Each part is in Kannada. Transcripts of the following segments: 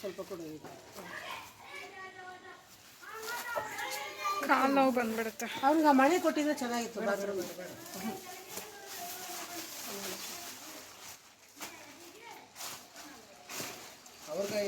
ಸ್ವಲ್ಪ ಕೊಡು ಕಾಲು ನೋವು ಬಂದ್ಬಿಡುತ್ತೆ. ಅವ್ರಿಗೆ ಆ ಮಳೆ ಕೊಟ್ಟಿದ್ರೆ ಚೆನ್ನಾಗಿತ್ತು ಬಾತ್ರೂಮ್. ಅವ್ರಿಗೆ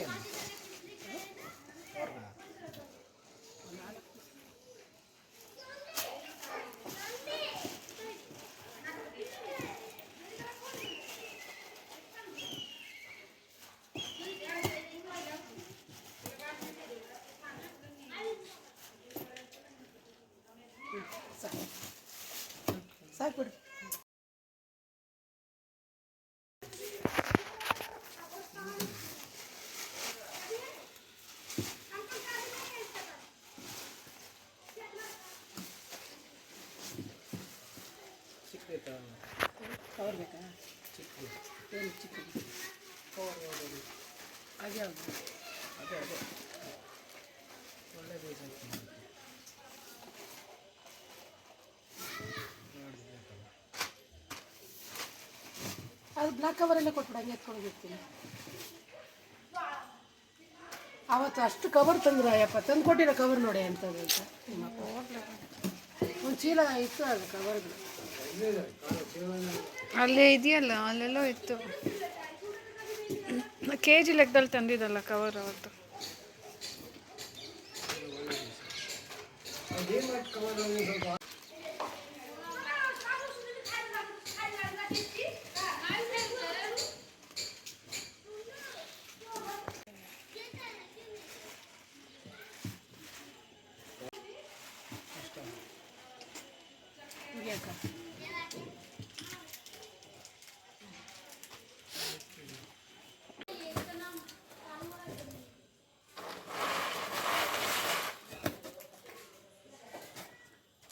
ಸಾಕು ಬಿಡು ಚಿಕ್ಕೈತ ಕವರ್ ಬೇಕಾ ಚಿಕ್ಕದು ಏನು ಚಿಕ್ಕದು ಹಾಗೆ ಯಾವುದು ಅದೇ ಅದೇ ಒಳ್ಳೆ ಬೀಜ ಅದು ಬ್ಲ್ಯಾಕ್ ಕವರಲ್ಲೇ ಕೊಟ್ಬಿಡು ಹಂಗೆ ಎತ್ಕೊಂಡು ಹೋಗಿರ್ತೀನಿ ಅವತ್ತು ಅಷ್ಟು ಕವರ್ ತಂದ್ರೆ ಯಪ್ಪ ತಂದು ಕೊಟ್ಟಿರೋ ಕವರ್ ನೋಡಿ ಅಂತದ್ದು ಅಂತ. ಒಂದು ಚೀಲ ಇತ್ತು ಅದು ಕವರ್ ಅಲ್ಲೇ ಇದೆಯಲ್ಲ ಅಲ್ಲೆಲ್ಲೋ ಇತ್ತು. ಕೆ ಜಿ ಲೆಕ್ಕದಲ್ಲಿ ತಂದಿದ್ದಲ್ಲ ಕವರ್ ಅವತ್ತು.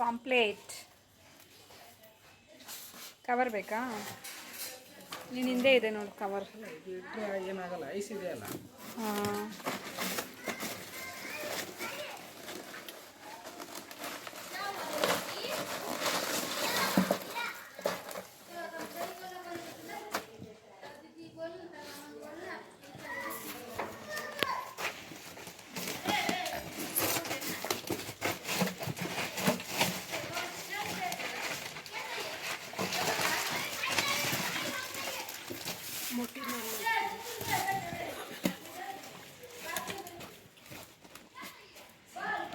ಪಾಂಪ್ಲೇಟ್ ಕವರ್ ಬೇಕಾ? ನೀನು ಹಿಂದೆ ಇದೆ ನೋಡಿ ಕವರ್ ಏನಾಗಲ್ಲ ಐಸ್ ಇದೆಯಲ್ಲ ಹಾಂ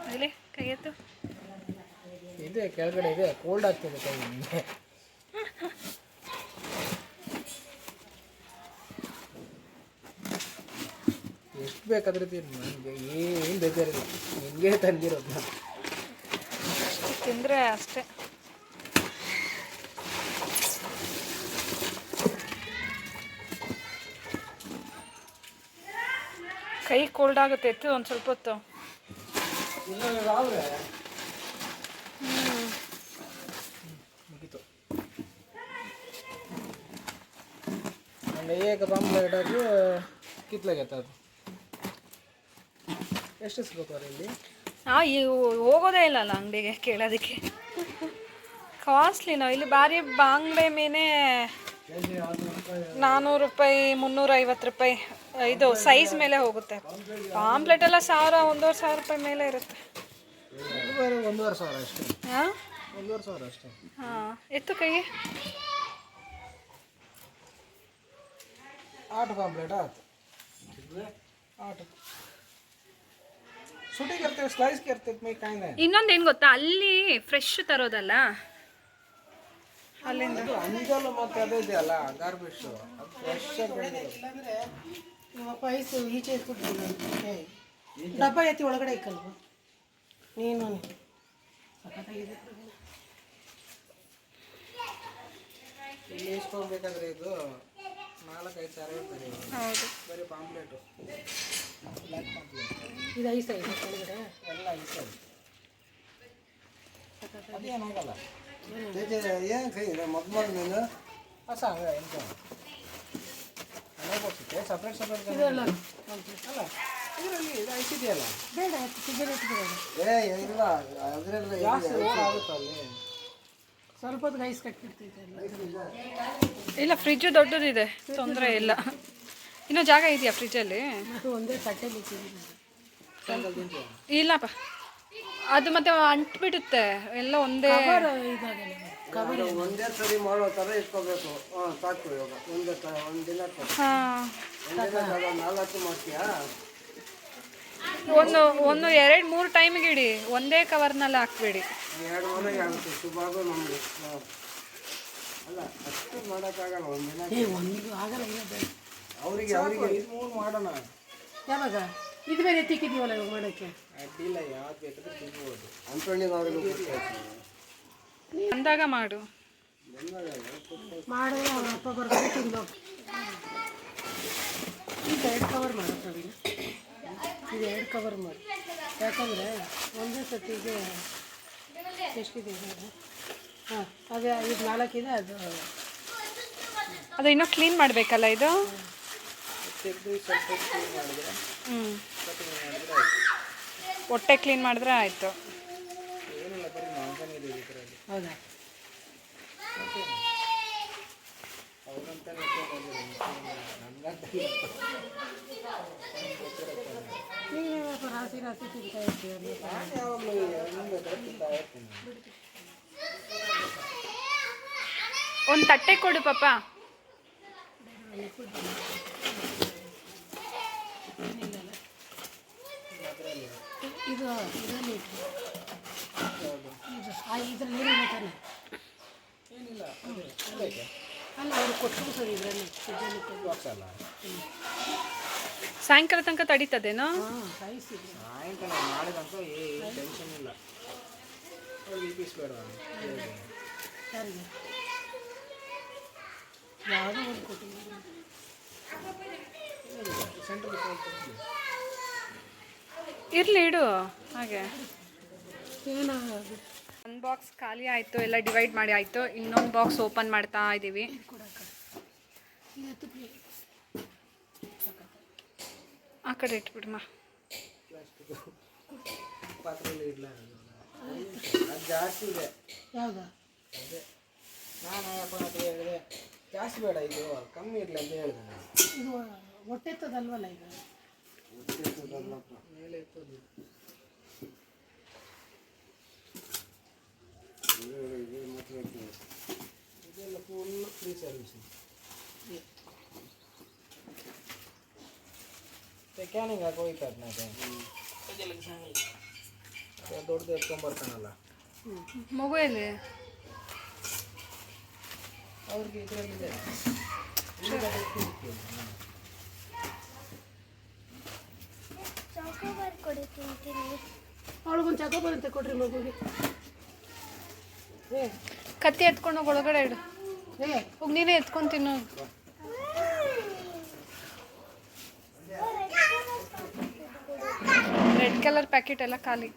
ಅಲ್ಲಿ ಕೈ ಎತ್ತು ಇದೆ ಕೆಳಗಡೆ ಇದೆ. ಕೋಲ್ಡ್ ಆಗ್ತಿದೆ ಕೈ ನಿಮಗೆ. ಎಷ್ಟು ಬೇಕಾದ್ರೆ ತಿನ್ ನನಗೆ ಏನು ಬೇಜಾರಿಲ್ಲ. ನಿಮಗೆ ತಂದಿರೋದು. ತಿಂದರೆ ಅಷ್ಟೇ. ಕೈ ಕೋಲ್ಡ್ ಆಗುತ್ತೆ ಎತ್ತು ಒಂದು ಸ್ವಲ್ಪ ಹೊತ್ತು. ಏಕ ಬಾಂಬ್ ಅದು ಕಿತ್ಲಾಗೈತೆ ಅದು. ಎಷ್ಟು ಸಿಗ್ಬೇಕು ಇಲ್ಲಿ? ಹಾಂ ಈ ಹೋಗೋದೇ ಇಲ್ಲಲ್ಲ ಅಂಗಡಿಗೆ ಕೇಳೋದಕ್ಕೆ. ಕಾಸ್ಟ್ಲಿ ನಾವು ಇಲ್ಲಿ ಭಾರಿ ಬಾಂಗ್ಡೆ ಮೀನೇ ನಾನ್ನೂರು ರೂಪಾಯಿ ಮುನ್ನೂರೈವತ್ತು ರೂಪಾಯಿ. ಇದು ಸೈಜ್ ಮೇಲೆ ಹೋಗುತ್ತೆ. ಪಾಂಪ್ಲೆಟ್ ಎಲ್ಲ ಸಾವಿರ ಒಂದೂವರೆ ಸಾವಿರ ರೂಪಾಯಿ ಮೇಲೆ ಇರುತ್ತೆ. ಇದು ಬರೀ ಒಂದೂವರೆ ಸಾವಿರ ಅಷ್ಟೇ. ಹಾಂ ಒಂದೂವರೆ ಸಾವಿರ ಅಷ್ಟೇ. ಹಾಂ ಎತ್ತು ಕೈಗೆ? ಆಟ ಪಾಂಪ್ಲೇಟ್ ಆಯ್ತು. ಆಟ. ಸುಟಿಗೆ ಇರ್ತೇವೆ ಸ್ಲೈಸ್ಗೆ ಇರ್ತೈತೆ ಮೇ ಕಾಯಿನ ಇನ್ನೊಂದು ಏನು ಗೊತ್ತಾ? ಅಲ್ಲಿ ಫ್ರೆಶ್ ತರೋದಲ್ಲ? ಅಲ್ಲಿಂದ. ಅಂಜಲ್ ಮತ್ತೆ ಅದೇ ಇದೆಯಲ್ಲ ಗಾರ್ಬೇಜ್ ಅದು ಫ್ರೆಶ್ ಇಲ್ಲಾಂದ್ರೆ ಪೈಸು ಈಚೆ ಇಟ್ಬಿಟ್ಟು ಡಬ್ಬ ಎತ್ತಿ ಒಳಗಡೆ ಇಕ್ಕಲ್ವ? ನೀನು. ಸಖತ್ತಾಗಿದೆ. ಇಲ್ಲಿ ಇಸ್ಕೊಳ್ಬೇಕಾದ್ರೆ ಇದು ನಾಲ್ಕೈದು ಸಾವಿರ ಹೇಳ್ತಾರೆ ಇವಾಗ. ಹೌದು ಬರೀ ಪಾಂಪ್ಲೇಟು ಬ್ಲ್ಯಾಕ್ ಪಾಂಪ್ಲೇಟ್ ಇದು ಐಸ ಇದೆ ಒಳಗಡೆ ಎಲ್ಲ ಐಸ್ ಅದೇನಾಗಲ್ಲ ಏನು ಕೈ ಮೊದಲು ನೀನು ಹಾಂ ಸಾಂಗ ಎಂತ ಮನೆ ಕೊಡ್ತಿದ್ದೆ ಸಪ್ರೇಟ್ ಸಪ್ರೇಟ್ ಇದೆಲ್ಲ ಅಲ್ಲ ಇದರಲ್ಲಿ ಇದು ಐಸ್ ಇದೆಯಲ್ಲ ಬೇಡ ಸಿಗರೇಟ್ ಬೇಡ ಏ ಇಲ್ಲ ಅದರಲ್ಲಿ ಜಾಸ್ತಿ ರೋಗ ಆಗುತ್ತೆ ಅಲ್ಲಿ ಸ್ವಲ್ಪ ಇಲ್ಲ ಫ್ರಿಜ್ಜು ದೊಡ್ಡದಿದೆ ತೊಂದರೆ ಇಲ್ಲ. ಇನ್ನೂ ಜಾಗ ಇದೆಯಾ ಫ್ರಿಜ್ಜಲ್ಲಿ ಒಂದೇ ತಟ್ಟೆಲಿ ಇಲ್ಲಪ್ಪ. ಅದು ಮತ್ತೆ ಅಂಟ್ಬಿಡುತ್ತೆ ಎಲ್ಲ ಒಂದೇ ಕವರ್ ಇದಾಗಲ್ಲ. ಕವರ್ ಒಂದೇ ಸರಿ ಮಾಡೋ ಥರ ಇಟ್ಕೋಬೇಕು. ಹಾಂ ಸಾಕು ಇವಾಗ. ಒಂದೇ ತ ಒಂದು ದಿನ ಹಾಂ. ಒಂದು ನಾಲ್ಕು ಮಾಡ್ತೀಯಾ? ಒಂದು ಒಂದು ಎರಡು ಮೂರು ಟೈಮ್ಗೆ ಇಡಿ. ಒಂದೇ ಕವರ್ನಲ್ಲಿ ಹಾಕ್ಬೇಡಿ. ಅವರಿಗೆ ಅವರಿಗೆ ಇದು ಮೂರು ಮಾಡೋಣ. ಯಾವಾಗ? ಇದು ಬೇರೆ ತಿಕ್ಕಿದೀವಲ್ಲ ಇವಾಗ ಮಾಡೋಕ್ಕೆ? ಅಡ್ಡಿಲ್ಲ ಯಾವ್ದು ಬೇಕಾದ್ರೂ ತಿನ್ಬೋದು. ಅಂದ್ಕೊಂಡಿದ್ದಾಗಲೂ ಅಂದಾಗ ಮಾಡು. ಮಾಡು ಅವ್ರ ಅಪ್ಪ ಬರ್ತಾರೆ ತಿಂದು ಎರಡು ಕವರ್ ಮಾಡೋ ಪ್ರವೀಣ. ಇದು ಎರಡು ಕವರ್ ಮಾಡಿ. ಯಾಕಂದರೆ ಒಂದೇ ಸತಿಗೆ ಎಷ್ಟಿದೆ ಹಾಂ ಅದೇ ಇದು ನಾಲ್ಕಿದೆ ಅದು ಅದು ಇನ್ನೂ ಕ್ಲೀನ್ ಮಾಡಬೇಕಲ್ಲ ಇದು? ತೆಗೆದು ಸ್ವಲ್ಪ ಕ್ಲೀನ್ ಮಾಡಿದ್ರೆ ಹ್ಞೂ ಹೊಟ್ಟೆ ಕ್ಲೀನ್ ಮಾಡಿದ್ರೆ ಆಯಿತು. ಏನಿಲ್ಲ ಬರೀ ಮಾಂಸನೇ ಇದೆ ಇದರಲ್ಲಿ ಹೌದಾ ನೀವೇ ರಾಸಿ ರಾಸಿ ತಿಂತಾ ಇರ್ತೀವಿ ಒಂದು ತಟ್ಟೆ ಕೊಡು ಪಾಪ. ಇದು ಇದರಲ್ಲಿ ಇದರಲ್ಲಿ ಏನಿಲ್ಲ ತಾನೆ. ಏನಿಲ್ಲ ಅಲ್ಲ, ಅವ್ರು ಕೊಟ್ಟು ಸರ್ ಇದರಲ್ಲಿ. ಇದರಲ್ಲಿ ಸಾಯಂಕಾಲ ತನಕ ತಡೀತದೇನೋ? ಸಾಯಂಕಾಲ ನಾಳೆಗಂತೂ ಏನು ಟೆನ್ಷನ್ ಇಲ್ಲ. ಅವ್ರಿಗೆ ಇಪ್ಪಿಸ್ಬೇಡ ಯಾರಿಗೆ ಯಾವುದೋ ಒಂದು ಕೊಟ್ಟಿದ್ದೀನಿ ಸೆಂಟ್ರಲ್ ಇರಲಿ ಇಡು ಹಾಗೆ. ಒಂದು ಬಾಕ್ಸ್ ಖಾಲಿ ಆಯಿತು ಎಲ್ಲ ಡಿವೈಡ್ ಮಾಡಿ ಆಯಿತು. ಇನ್ನೊಂದು ಬಾಕ್ಸ್ ಓಪನ್ ಮಾಡ್ತಾ ಇದ್ದೀವಿ ಆ ಕಡೆ ಇಟ್ಬಿಡಮ್ಮ ಪಾತ್ರೆಯಲ್ಲಿ ಇಡ್ಲ ಅದು ಜಾಸ್ತಿ ಇದೆ ಯಾವ್ದು? ಅದೇ ನಾನು ಅಪ್ಪ ಹತ್ರ ಹೇಳಿದೆ ಜಾಸ್ತಿ ಬೇಡ ಇದು ಕಮ್ಮಿ ಇರಲಿ ಅಂತ ಹೇಳಿದೆ ನಾನು ಇದು ಹೊಟ್ಟೆತ್ತದಲ್ವಲ್ಲ ಈಗ ಮೇಲೆ ಎತ್ತೋದು ಇದೆಲ್ಲ ಫುಲ್ ಫ್ರೀ ಸರ್ವಿಸ್ ಕ್ಯಾನಿಂಗ್ ಹಾಕಿ ಹೋಯ್ತು ಅದನ್ನ ದೊಡ್ಡದು ಎತ್ಕೊಂಬರ್ತಾನಲ್ಲ ಮಗು ಎಲ್ಲಿ ಅವ್ರಿಗೆ ಇದರಲ್ಲಿದೆ ಅವಳಿಗೊಂದು ಕೊಡ್ರಿ ಮಗುಗೆ ಕತ್ತಿ ಎತ್ಕೊಂಡು ಒಳಗಡೆ ಇಡು. ಹೋಗಿ ನೀನೇ ಎತ್ಕೊಂಡು ತಿನ್ನು. ರೆಡ್ ಕಲರ್ ಪ್ಯಾಕೆಟ್ ಎಲ್ಲ ಖಾಲಿ.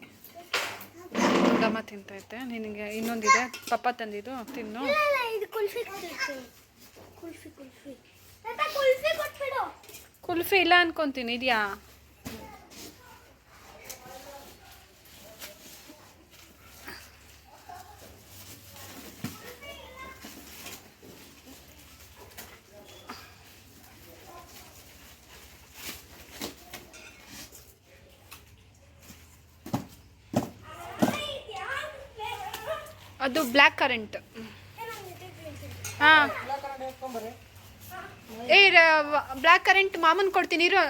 ದಮ್ಮ ತಿಂತೈತೆ. ನಿನಗೆ ಇನ್ನೊಂದಿದೆ. ಪಪ್ಪ ತಂದಿದ್ದು ತಿನ್ನು. ಕುಲ್ಫಿ ಇಲ್ಲ ಅನ್ಕೊಂತೀನಿ. ಇದೆಯಾ? ಅದು ಬ್ಲ್ಯಾಕ್ ಕರೆಂಟ್. ಹಾಂ. ಏ ಬ್ಲ್ಯಾಕ್ ಕರೆಂಟ್ ಮಾಮನ್ ಕೊಡ್ತೀನಿ ಇರೋ.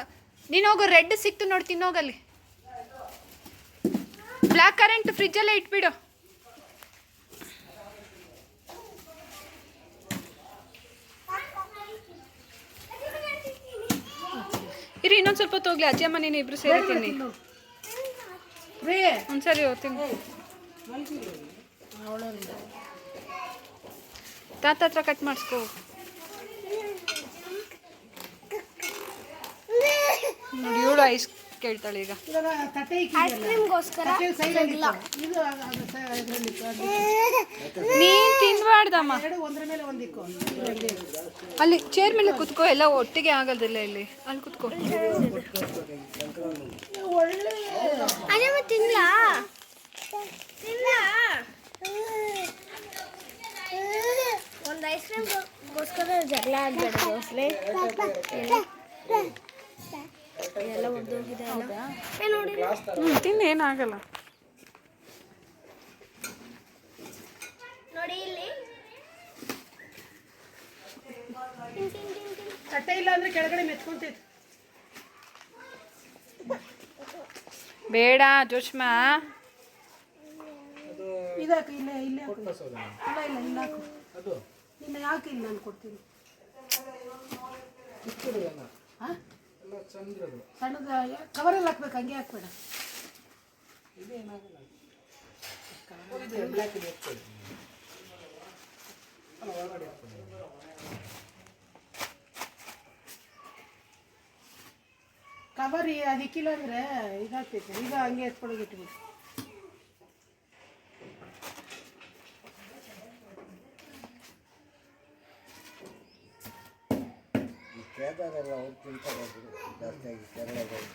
ನೀನು ಹೋಗು ರೆಡ್ ಸಿಕ್ತು ನೋಡಿ ತಿನ್ನೋಗಲ್ಲಿ. Black current ಫ್ರಿಜ್ಜಲ್ಲೇ ಇಟ್ಬಿಡು. ಇರಿ ಇನ್ನೊಂದು ಸ್ವಲ್ಪ ಹೊತ್ತು ಹೋಗ್ಲಿ ಅಜ್ಜಮ್ಮ ನೀನು ಇಬ್ರು ಸೇರಿ ತಿನ್ನಿ. ರೇ ಒಂದ್ಸರಿ ತಿನ್ನು. ಅವಳರಿಂದ ತಾತ ಹತ್ರ ಕಟ್ ಮಾಡಿಸ್ಕೋ. ನೋಡಿ ಇವಳು ಐಸ್ ಕೇಳ್ತಾಳೆ ಈಗ. ನೀನ್ ತಿನ್ಬಾರ್ದಮ್ಮ. ಎರಡು ಒಂದ್ರ ಮೇಲೆ ಒಂದಿಕ್ಕು ಅಲ್ಲಿ ಚೇರ್ ಮೇಲೆ ಕುತ್ಕೋ ಎಲ್ಲ ಒಟ್ಟಿಗೆ ಆಗೋದಿಲ್ಲ ಇಲ್ಲಿ. ಅಲ್ಲಿ ಕುತ್ಕೋ. ತಿನ್ಲಾ? ತಿನ್ಲಾ? ಒಂದು ಐಸ್ ಕ್ರೀಮ್ ಗೋಸ್ಕರ ಜಗಳ ಆಗ್ಬೇಡ ಎಲ್ಲ ಒಡೆದೋಗಿದೆ ಎಲ್ಲ ಏ ನೋಡಿ. ಹ್ಞೂ ತಿನ್ನು ಏನಾಗಲ್ಲ. ನೋಡಿ ಇಲ್ಲಿ. ತಟ್ಟೆ ಇಲ್ಲ ಅಂದ್ರೆ ಕೆಳಗಡೆ ಮೆತ್ಕೊಂತೈತೆ ಬೇಡ ಅದು ಇದಾಕು ಇಲ್ಲೇ ಇಲ್ಲೇ ಹಾಕು. ಇಲ್ಲ ಇಲ್ಲ ಇಲ್ಲ ಹಾಕು. ಅದು? ಯಾಕೆ ಇಲ್ಲ ನಾನು ಕೊಡ್ತೀನಿ? ಹಾಂ ಸಣ್ಣದ ಕವರಲ್ಲಿ ಹಾಕ್ಬೇಕು ಹಂಗೆ ಹಾಕ್ಬೇಡ. ಕವರ್ ಅದಕ್ಕಿಲ್ಲ ಅಂದ್ರೆ ಇದಾಗ್ತೈತೆ. ಈಗ ಹಂಗೆ ಎತ್ಕೊಳಗೆ ಇಟ್ಬಿಡು ಈ ಕೇದಾರೆಲ್ಲ ಅವ್ರು ತಿಂತಾರೆ ಬಿಡು ಜಾಸ್ತಿಯಾಗಿ ಕೇರಳದಲ್ಲಿ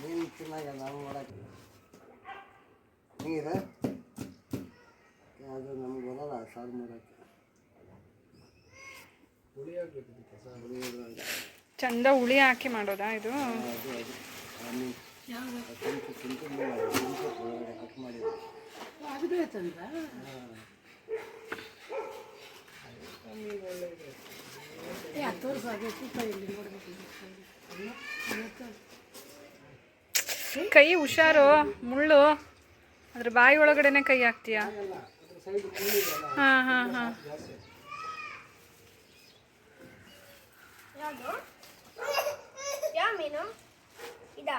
ಮೀನು ತಿನ್ನಾಗ ನಾವು ಮಾಡಕ್ಕೆ ಹೆಂಗಿದೆ ಅದು ನಮ್ಗೆ ಬರಲ್ಲ ಸಾರು ಮಾಡೋಕ್ಕೆ ಹುಳಿ ಆಗ್ಬೇಕು ಇದಕ್ಕೆ ಸಾರು. ಹುಳಿಯೋದ್ರಾಗ ಚಂದ ಹುಳಿ ಹಾಕಿ ಮಾಡೋದಾ ಇದು ಅದು ಅದು ಆ ಮೀನು ಅದು ಕೆಂಪು ಕೆಂಪು ಮೀನು ಅದು ಕೆಂಪು ಒಳಗಡೆ ಕಟ್ ಮಾಡಿದ್ದು ಅದು ಬೇಕಂದ್ರ ಏ ಹತ್ತು ವರ್ಷ ಹುಳಿ ಹಾಕಿ ಮಾಡೋದಾ ಇದು? ಕೈ ಹುಷಾರು, ಮುಳ್ಳು, ಅದ್ರ ಬಾಯಿ ಒಳಗಡೆನೆ ಕೈ ಹಾಕ್ತೀಯಾ? ಹಾಂ ಹಾಂ ಹಾಂ. ಯಾವುದು? ಯಾವ ಮೀನು? ಇದಾ?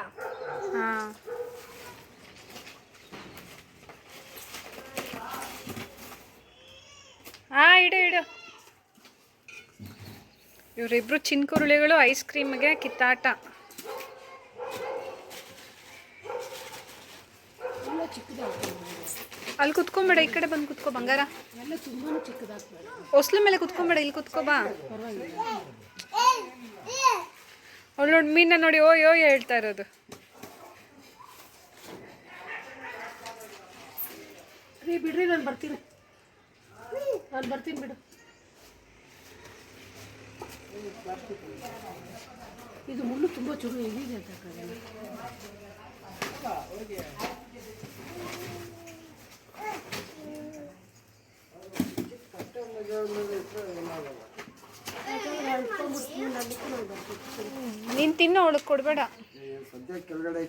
ಹಾಂ. ಹಾಂ ಇಡು ಇಡು. ಇವರಿಬ್ರು ಚಿನ್ಕುರುಳಿಗಳು ಐಸ್ ಕ್ರೀಮ್ಗೆ ಕಿತ್ತಾಟ. ಅಲ್ಲಿ ಕುತ್ಕೊಂಬೇಡ ಈ ಕಡೆ ಬಂದು ಕುತ್ಕೋ ಬಂಗಾರ. ಎಲ್ಲ ತುಂಬಾ ಚಿಕ್ಕದಾಗ್ತದೆ. ಹೊಸ್ಲು ಮೇಲೆ ಕುತ್ಕೊಂಬೇಡ ಇಲ್ಲಿ ಕುತ್ಕೋ ಬಾ. ಅವಳು ನೋಡಿ ಮೀನ ನೋಡಿ ಓಯ್ ಓಯ್ ಹೇಳ್ತಾ ಇರೋದು. ರೀ ಬಿಡ್ರಿ ನಾನು ಬರ್ತೀನಿ. ನಾನು ಬರ್ತೀನಿ ಬಿಡು. ಇದು ಮುಳ್ಳು ತುಂಬ ಚುರು ಎಲ್ಲಿದೆ ಅಂತ ಕಣೆ. ನೀನು ತಿನ್ನು ಅವಳಿಗೆ ಕೊಡಬೇಡ. ಸದ್ಯ ಕೆಳಗಡೆ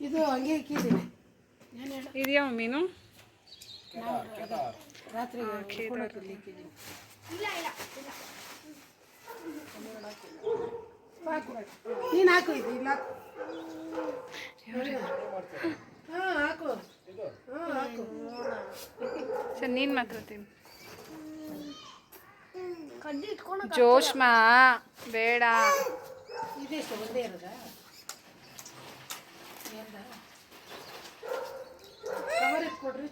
ಇದು ಹಂಗೆ ಇಕ್ಕಿದ್ದೀನಿ ಇದೆಯಾ ಮೀನು ರಾತ್ರಿ ನೀನು ಹಾಕು ಇದು ಇಲ್ಲ? ಹಾಕು. ಸರ್ ನೀನು ಮಾತ್ರ ತಿನ್ನು. ಕಡ್ಡಿ ಇಟ್ಕೊಂಡು ಜೋಷ್ಮಾ ಬೇಡ ಇದೆಷ್ಟು ಒಂದೇ ಇರೋದಾ ಕವರ್ ಎತ್ಕೊಡ್ರಿ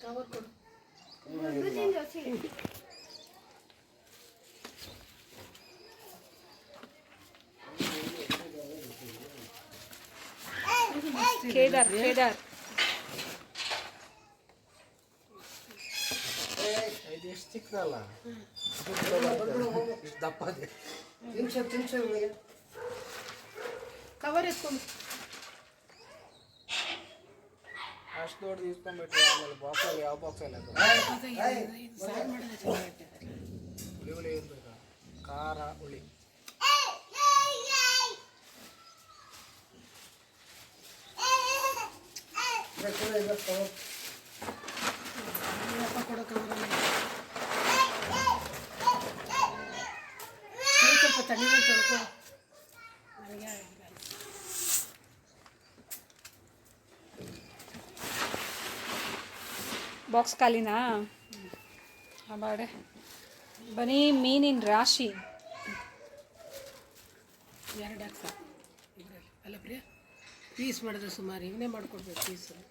ಕವರ್ ಕೊಡು ಕೇದಾರ್ ಕೇದಾರ್ ಇದು ಎಷ್ಟು ಚಿಕ್ಕದಲ್ಲ? ದಪ್ಪ ಇದೆ. ತಿನ್ಸ ತಿನ್ಸ ಕವರ್ ಎತ್ಕೊಂಡು. ಅಷ್ಟು ದೊಡ್ಡದು ಇಸ್ಕೊಂಡ್ಬಿಟ್ರೆ ಆಮೇಲೆ ಬಾಕ್ಸಲ್ಲಿ ಯಾವ ಬಾಕ್ಸಲ್ಲಿ ಹುಳಿ ಹುಳಿ ಇರ್ಬೇಕಾ. ಖಾರ ಹುಳಿ. ಅಪ್ಪ ಕೊಡೋ ಕವರ್ ಸ್ವಲ್ಪ ತಣ್ಣೀರಲ್ಲಿ ತೊಳ್ಕೊ ಬಾಕ್ಸ್ ಖಾಲಿನಾ? ಬಾಡೆ. ಬರೀ ಮೀನಿನ ರಾಶಿ. ಎರಡು ಹಾಕ್ಸ. ಅಲ್ಲ ಪ್ರಿಯ ಪೀಸ್ ಮಾಡಿದ್ರೆ ಸುಮಾರು ಇವನೇ ಮಾಡ್ಕೊಡ್ಬೇಕು ಪೀಸು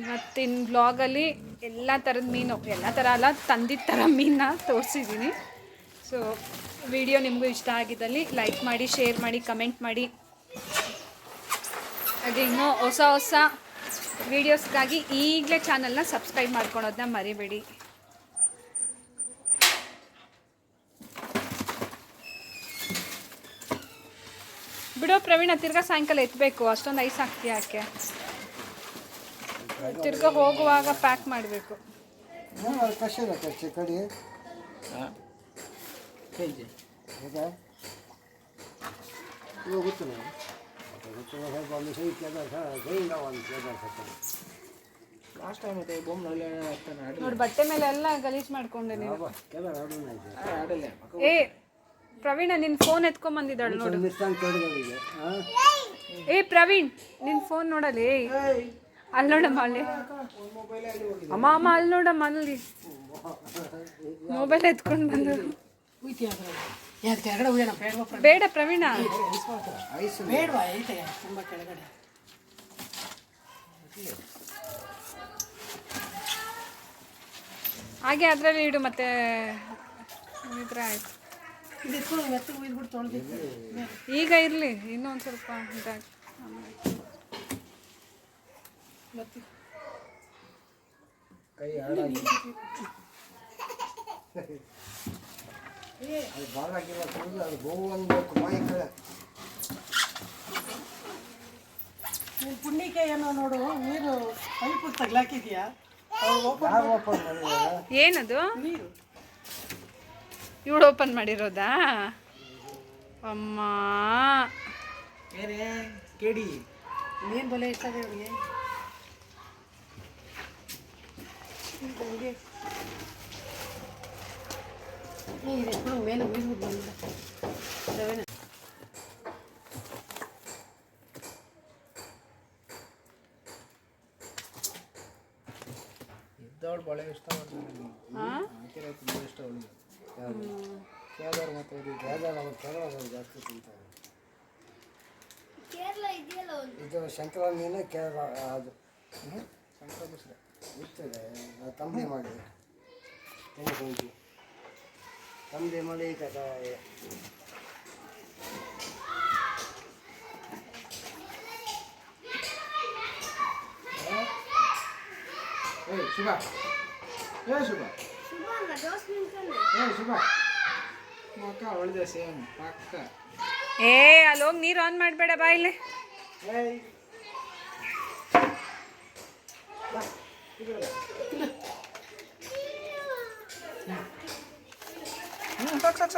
ಇವತ್ತಿನ ಬ್ಲಾಗಲ್ಲಿ ಎಲ್ಲ ಥರದ ಮೀನು, ಎಲ್ಲ ಥರ ಅಲ್ಲ ತಂದಿದ್ದ ಥರ ಮೀನನ್ನ ತೋರಿಸಿದ್ದೀನಿ ಸೊ ವಿಡಿಯೋ ನಿಮಗೂ ಇಷ್ಟ ಆಗಿದ್ದಲ್ಲಿ ಲೈಕ್ ಮಾಡಿ ಶೇರ್ ಮಾಡಿ ಕಮೆಂಟ್ ಮಾಡಿ. ಹಾಗೆ ಇನ್ನೂ ಹೊಸ ಹೊಸ ವೀಡಿಯೋಸ್ಗಾಗಿ ಈಗಲೇ ಚಾನಲ್ನ ಸಬ್ಸ್ಕ್ರೈಬ್ ಮಾಡ್ಕೊಳೋದನ್ನ ಮರಿಬೇಡಿ. ಬಿಡೋ ಪ್ರವೀಣ, ತಿರ್ಗಾ ಸಾಯಂಕಾಲ ಎತ್ತಬೇಕು ಅಷ್ಟೊಂದು ಐಸ್ ಯಾಕೆ? ತಿರ್ಗಾ ಹೋಗುವಾಗ ಪ್ಯಾಕ್ ಮಾಡಬೇಕು. ಕಷ್ಟ ಕಚ್ಚಿ ಕಡಿ. ಕೆಜಿ ಹೌದಾ? ಇವಾಗ ಗೊತ್ತಿಲ್ಲ ಗೊತ್ತಿಲ್ಲ ಸ್ವಲ್ಪ ಒಂದು ಸೈ ಕೇದಾರ ಕೈಯಿಂದ ಒಂದು ಕೇದಾರ ಲಾಸ್ಟ್ ಟೈಮ್ ಮತ್ತೆ ಬೊಮ್ಮ ಒಳ್ಳೆ ಆಗ್ತಾನೆ ಆಡಲಿ ನೋಡಿ ಬಟ್ಟೆ ಮೇಲೆ ಎಲ್ಲ ಗಲೀಜ್ ಮಾಡ್ಕೊಂಡೆ ನೀನು. ಏ ಪ್ರವೀಣ ನಿನ್ನ ಫೋನ್ ಎತ್ಕೊಂಬಂದಿದ್ದಾಳೆ ನೋಡು. ಏ ಪ್ರವೀಣ್ ನಿನ್ನ ಫೋನ್ ನೋಡಲಿ? ಅಲ್ಲಿ ನೋಡಮ್ಮ ಅಲ್ಲಿ ಅಮ್ಮ ಅಮ್ಮ ಅಲ್ಲಿ ನೋಡಮ್ಮ ಅಲ್ಲಿ ಮೊಬೈಲ್ ಎತ್ಕೊಂಡು ಬಂದು. ಬೇಡ ಪ್ರವೀಣ. ಹಾಗೆ ಅದರಲ್ಲಿ ಇಡು ಮತ್ತೆ. ಇದ್ರೆ ಆಯ್ತು. ಈಗ ಇರಲಿ ಇನ್ನೊಂದು ಸ್ವಲ್ಪ ಇದಾಗಿ ಮತ್ತೆ ಕೈ ಹಾಳಾಗಿ ಅದು ಭಾಳ ಹಾಕಿಲ್ಲ ಕುಡಿದು ಅದು ಗೋವು ಅನ್ಬೇಕು ಮಾಯಿ ಕಡೆ ನೀನು ಪುಣ್ಯಕ್ಕೆ ಏನೋ ನೋಡು ನೀರು ಪೈಪ್ ತಗ್ಲಾಕಿದ್ಯಾ ಓಪನ್ ಯಾರು ಓಪನ್ ಮಾಡಿದ್ದಾರೆ ಏನದು? ನೀರು. ಇವಳು ಓಪನ್ ಮಾಡಿರೋದಾ? ಅಮ್ಮ. ಏನೇ ಕೇಡಿ ನೀನು ಬಲೆ ಇಷ್ಟ ಇದೆ ಇವಳಿಗೆ ಹಂಗೆ ನೀರು ಎತ್ಕೊಂಡು ಮೇಲೆ ಉಯ್ದ್ಬಿಟ್ಟು ಬಂದ ರವೆನ ಇದ್ದವಳು ಭಾಳ ಇಷ್ಟ ಮಾಡ್ತಾನೆ ಹಾಕಿರೋ ತುಂಬ ಇಷ್ಟ ಅವಳಿಗೆ ಕೇದಾರ ಮತ್ತೆ ಇದು ಕೇದಾರ ಅವ್ರು ಕೇರಳ ಜಾಸ್ತಿ ತಿಂತಾರೆ. ಕೇರಳ ಇದೆಯಲ್ಲ ಒಂದು. ಇದು ಶಂಕರ ಮೀನು ಕೇರಳ ಅದು. ಶಂಕರ ಬಿಸ್ರೆ ತಂಬೆ ತಂಬಳಿ ಮಾಡಿ. ತೆಗೆದುಕೊಂಡು ತಂಬೆ ಮಾಡಿ ಏಯ್ ಶುಭ. ಏ ಶುಭ. ಏ ಶುಭ. ಮಕ್ಕ ಒಳ್ಳೆ ಸೇಮ್. ಪಕ್ಕ. ಏ ಅಲ್ಲಿ ಹೋಗಿ ನೀರು ಆನ್ ಮಾಡಬೇಡ ಬಾ ಇಲ್ಲಿ. ಏಯ್.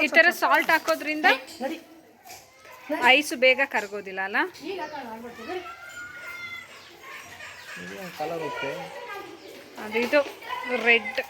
ಈ ಥರ ಸಾಲ್ಟ್ ಹಾಕೋದ್ರಿಂದ ಐಸು ಬೇಗ ಕರಗೋದಿಲ್ಲ ಅಲ್ಲ? ಅದು ಇದು ರೆಡ್.